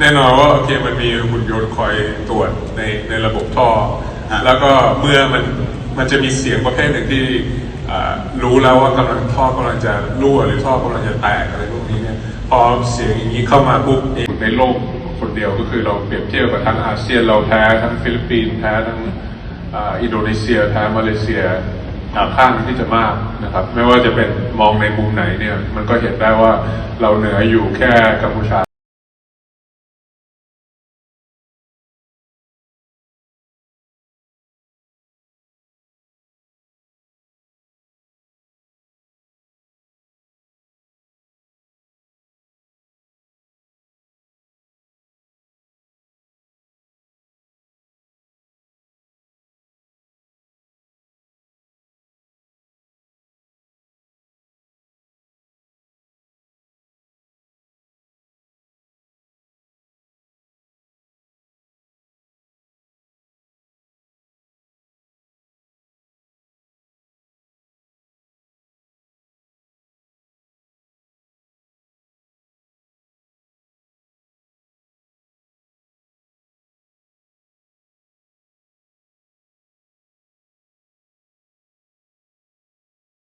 แน่นอนว่าโอเคมันมีหุ่นยนต์คอยตรวจในในระบบท่อ ฮะ แล้วก็เมื่อมันมันจะมีเสียงประเภทหนึ่งที่อ่ารู้แล้วว่ากำลังท่อกำลังจะรั่วหรือท่อกำลังจะแตกอะไรพวกนี้เนี่ยพอเสียงอย่างนี้เข้ามาปุ๊บเองในโลกคนเดียวก็คือเราเปรียบเทียบกับทั้งอาเซียนเราแพ้ทั้งฟิลิปปินส์แพ้ทั้งอ่าอินโดนีเซียแพ้มาเลเซียข้างที่จะมากนะครับไม่ว่าจะเป็นมองในมุมไหนเนี่ยมันก็เห็นได้ว่าเราเหนืออยู่แค่กัมพูชา